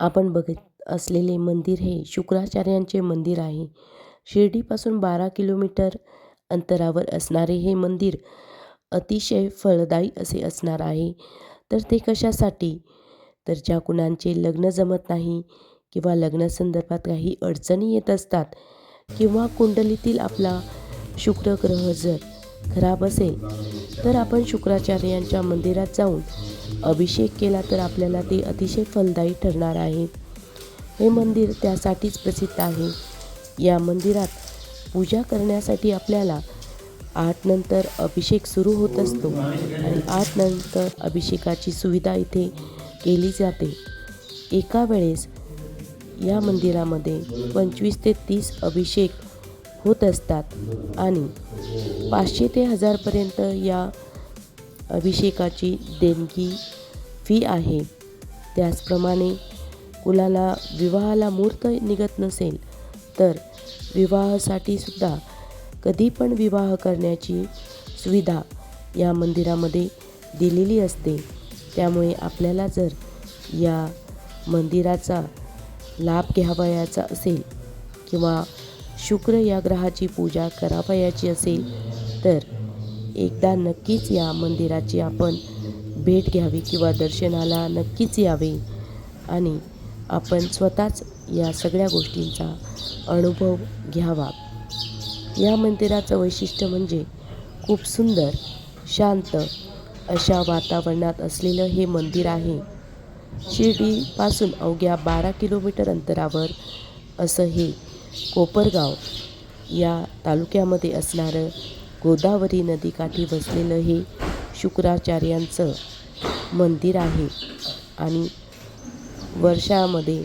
आपण बघत असलेले मंदिर हे शुक्राचार्यांचे मंदिर आहे. शिर्डीपासून बारा किलोमीटर अंतरावर असणारे हे मंदिर अतिशय फळदायी असे असणार आहे. तर ते कशासाठी? तर ज्या कुणांचे लग्न जमत नाही किंवा लग्नासंदर्भात काही अडचणी येत असतात किंवा कुंडलीतील आपला शुक्र ग्रह जर खराब असेल तर आपण शुक्राचार्यांच्या मंदिरात जाऊन अभिषेक केला तर आपल्याला ते अतिशय फलदायी ठरणार आहे. हे मंदिर त्यासाठीच प्रसिद्ध आहे. या मंदिरात पूजा करण्यासाठी आपल्याला आठ नंतर अभिषेक सुरू होत असतो आणि आठ नंतर अभिषेकाची सुविधा इथे केली जाते. एका वेळेस या मंदिरामध्ये पंचवीस ते तीस अभिषेक होत असतात आणि पाचशे ते हजारपर्यंत या अभिषेकाची देणगी फी आहे. त्याचप्रमाणे कुलाला विवाहाला मुहूर्त निघत नसेल तर विवाहासाठी सुद्धा कधी पण विवाह करण्याची सुविधा या मंदिरामध्ये दिलेली असते. त्यामुळे आपल्याला जर या मंदिराचा लाभ घ्यावयाचा असेल किंवा शुक्र या ग्रहाची पूजा करावयाची असेल तर एकदा नक्कीच या मंदिराची आपण भेट घ्यावी किंवा दर्शनाला नक्कीच यावे. आणि आपण स्वतःच या सगळ्या गोष्टींचा अनुभव घ्यावा. या मंदिराचं वैशिष्ट्य म्हणजे खूप सुंदर शांत अशा वातावरणात असलेलं हे मंदिर आहे. शिर्डीपासून अवघ्या बारा किलोमीटर अंतरावर असं हे कोपरगाव या तालुक्यामध्ये असणारं गोदावरी नदीकाठी बसलेलं हे शुक्राचार्यांचं मंदिर आहे आणि वर्षामध्ये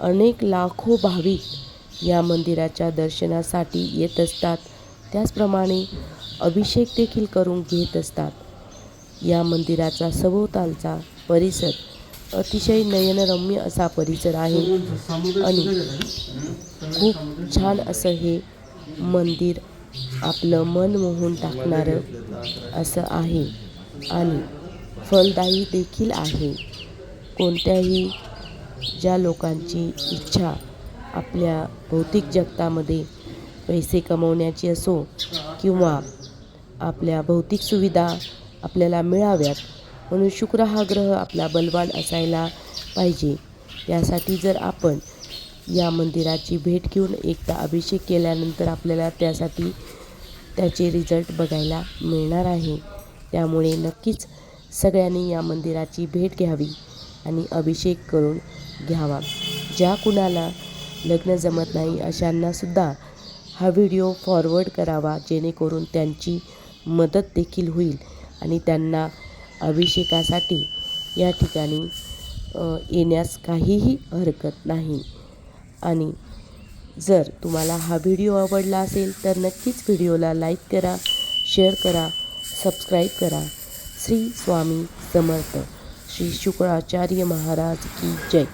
अनेक लाखो भाविक या मंदिराच्या दर्शनासाठी येत असतात. त्याचप्रमाणे अभिषेक देखील करून घेत असतात. या मंदिराचा सभोवतालचा परिसर अतिशय नयनरम्य असा परिसर आहे आणि खूप छान असं हे मंदिर आपलं मन मोहून टाकणारं असं आहे. आणि फलदायी देखील आहे. कोणत्याही ज्या लोकांची इच्छा आपल्या भौतिक जगतामध्ये पैसे कमवण्याची असो किंवा आपल्या भौतिक सुविधा आपल्याला मिळाव्यात म्हणून शुक्र हा ग्रह आपला बलवान असायला पाहिजे. त्यासाठी जर आपण या मंदिराची भेट घेऊन एकदा अभिषेक केल्यानंतर आपल्याला त्यासाठी त्याचे रिझल्ट बघायला मिळणार आहे. त्यामुळे नक्कीच सगळ्यांनी या मंदिराची भेट घ्यावी आणि अभिषेक करून घ्यावा. ज्या कुणाला लग्न जमत नाही अशांनासुद्धा हा व्हिडिओ फॉरवर्ड करावा जेणेकरून त्यांची मदत देखील होईल आणि त्यांना अभिषेकासाठी या ठिकाणी येण्यास काहीही हरकत नाही. आणि जर तुम्हाला हा व्हिडिओ आवडला असेल तर नक्कीच व्हिडिओला लाईक करा शेअर करा सबस्क्राईब करा. श्री स्वामी समर्थ. श्री शुक्राचार्य महाराज की जय.